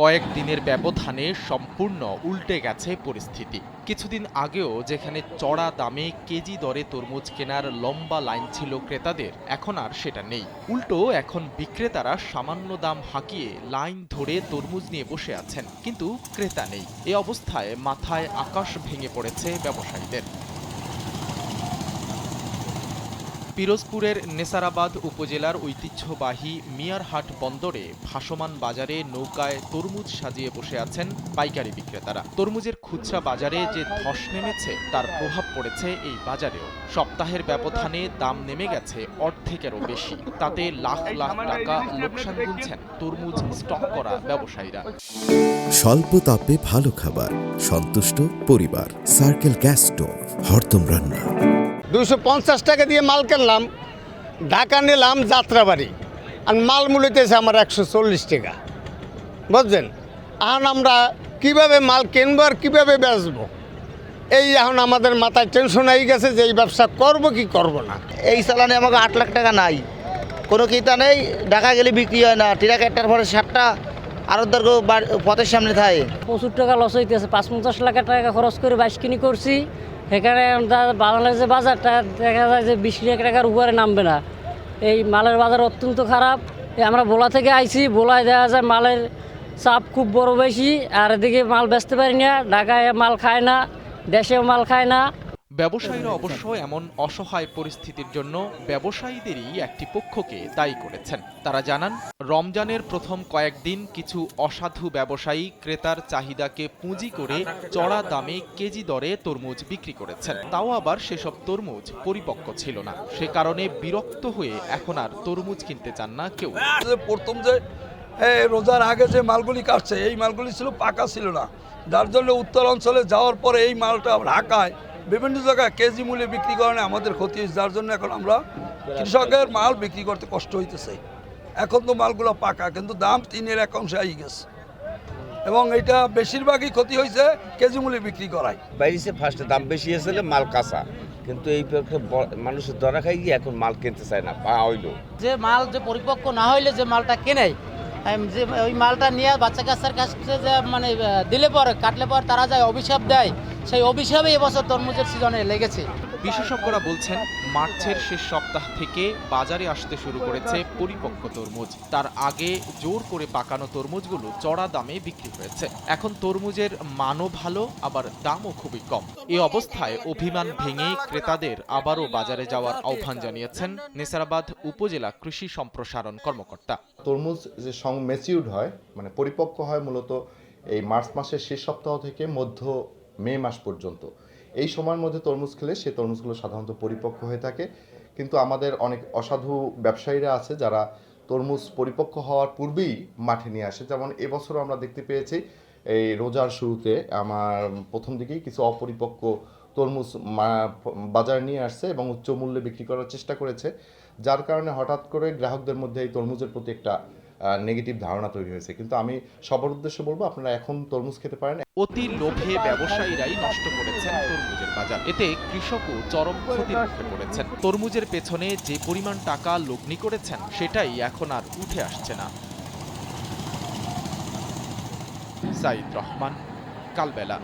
কয়েক দিনের ব্যবধানে সম্পূর্ণ উল্টে গেছে পরিস্থিতি। কিছুদিন আগেও যেখানে চড়া দামে কেজি দরে তরমুজ কেনার লম্বা লাইন ছিল ক্রেতাদের, এখন আর সেটা নেই। উল্টো এখন বিক্রেতারা সামান্য দাম হাঁকিয়ে লাইন ধরে তরমুজ নিয়ে বসে আছেন, কিন্তু ক্রেতা নেই। এ অবস্থায় মাথায় আকাশ ভেঙে পড়েছে ব্যবসায়ীদের। পিরোজপুরের নেসারাবাদ উপজেলার ঐতিহ্যবাহী মিয়ারহাট বন্দরে ভাসমান বাজারে নৌকায় তরমুজ সাজিয়ে বসে আছেন পাইকারি বিক্রেতারা। তরমুজের খুচরা বাজারে যে ধস নেমেছে তার প্রভাব পড়েছে এই বাজারেও। সপ্তাহের ব্যবধানে দাম নেমে গেছে অর্ধেকেরও বেশি। তাতে লাখ লাখ টাকা লোকসান গুনছেন তরমুজ স্টক করা ব্যবসায়ীরা। স্বল্প তাপে ভালো খাবার সন্তুষ্ট পরিবার। সার্কেল গ্যাস স্টোভ হরদম রান্না। দুশো পঞ্চাশ টাকা দিয়ে মাল কিনলাম, ঢাকা নিলাম যাত্রাবাড়ি। আর মাল মূল্যতেছে আমার একশো চল্লিশ টাকা। বুঝছেন? এখন আমরা কীভাবে মাল কিনবো আর কীভাবে বেচবো? এই এখন আমাদের মাথায় টেনশন হয়ে গেছে যে এই ব্যবসা করব কি করব না। এই চালানে আমাকে আট লাখ টাকা নাই। কোনো কিতা নেই, ঢাকা গেলে বিক্রি হয় না। টিরা একটার পরে সাতটা আরও দর পথের সামনে থাকে প্রচুর টাকা লস হইতেছে পাঁচ পঞ্চাশ লাখ টাকা খরচ করে বাইশ কিনি করছি। সেখানে বাংলাদেশের যে বাজারটা, দেখা যায় যে বিশ লাখ টাকার উপরে নামবে না। এই মালের বাজার অত্যন্ত খারাপ। আমরা বোলা থেকে আইছি বোলায় দেখা যায় মালের চাপ খুব বড় বেশি। আর এদিকে মাল বেচতে পারি না, ঢাকায় মাল খায় না, দেশেও মাল খায় না। ব্যবসায়ীরা অবশ্য এমন অসহায় পরিস্থিতির জন্য ব্যবসায়ীদেরই একটি পক্ষকে দায়ী করেছেন। তারা জানান রমজানের প্রথম কয়েকদিন কিছু অসাধু ব্যবসায়ী ক্রেতার চাহিদাকে পুঁজি করে চড়া দামে কেজি দরে তরমুজ বিক্রি করেছেন। তাও আবার সেসব তরমুজ পরিপক্ক ছিল না। সে কারণে বিরক্ত হয়ে এখন আর তরমুজ কিনতে চান না কেউ। যে প্রথম যে রোজার আগে যে মালগুলি কাটছে এই মালগুলি ছিল পাকা ছিল না। যার জন্য উত্তর অঞ্চলে যাওয়ার পরে এই মালটা ঢাকায় বিভিন্ন জায়গায় কেজি মূল্যে বিক্রি করেন আমাদের ক্ষতি হয়েছে। যার জন্য এখন আমরা কৃষকের মাল বিক্রি করতে কষ্ট হইতেছে। এখন তো মালগুলো পাকা কিন্তু দাম তিনের এক অংশে আই গেছে। এবং এটা বেশিরভাগই ক্ষতি হয়েছে কেজি মূল্যে বিক্রি করায়। বাইরে ফার্স্টে দাম বেশি এসেছিল মাল কাঁচা। কিন্তু এই পক্ষে মানুষের ধরা খাই গিয়ে এখন মাল কিনতে চায় না পা হইল। যে মাল যে পরিপক্ক না হইলে যে মালটা কেনে যে ওই মালটা নিয়ে বাচ্চা কাচ্চার কাছে যে মানে দিলে পরে কাটলে পর তারা যায় অভিশাপ দেয়। সেই অভিশাপে এবছর তরমুজের সিজনে লেগেছে। বিশেষজ্ঞরা বলছেন মার্চের শেষ সপ্তাহ থেকে বাজারে আসতে শুরু করেছে পরিপক্ক তরমুজ। তার আগে জোর করে পাকানো তরমুজগুলো চড়া দামে বিক্রি হয়েছে। এখন তরমুজের মানও ভালো আবার দামও খুবই কম। এই অবস্থায় অভিমান ভেঙে ক্রেতাদের আবারও বাজারে যাওয়ার আহ্বান জানিয়েছেন নেসারাবাদ উপজেলা কৃষি সম্প্রসারণ কর্মকর্তা। তরমুজ যে সং ম্যাচিউর্ড হয় মানে পরিপক্ক হয় মূলত এই মার্চ মাসের শেষ সপ্তাহ থেকে মধ্য মে মাস পর্যন্ত। এই সময়ের মধ্যে তরমুজ খেলে সেই তরমুজগুলো সাধারণত পরিপক্ক হয়ে থাকে। কিন্তু আমাদের অনেক অসাধু ব্যবসায়ীরা আছে যারা তরমুজ পরিপক্ক হওয়ার পূর্বেই মাঠে নিয়ে আসে। যেমন এবছরও আমরা দেখতে পেয়েছি, এই রোজার শুরুতে আমার প্রথম দিকেই কিছু অপরিপক্ক তরমুজ বাজারে নিয়ে আসছে এবং উচ্চ মূল্যে বিক্রি করার চেষ্টা করেছে। যার কারণে হঠাৎ করে গ্রাহকদের মধ্যে এই তরমুজের প্রতি একটা নেগেটিভ ধারণা তৈরি হয়েছে। কিন্তু আমি সবার উদ্দেশ্যে বলব, আপনারা এখন তরমুজ খেতে পারেন। অতি লোভে ব্যবসায়ীরাই নষ্ট করেছেন তরমুজের বাজার। এতে কৃষকও চরম ক্ষতির মুখে পড়েছেন। তরমুজের পেছনে যে পরিমাণ টাকা লগ্নি করেছেন, সেটাই এখন আর উঠে আসছে না। সাইদ রহমান, কালবেলা।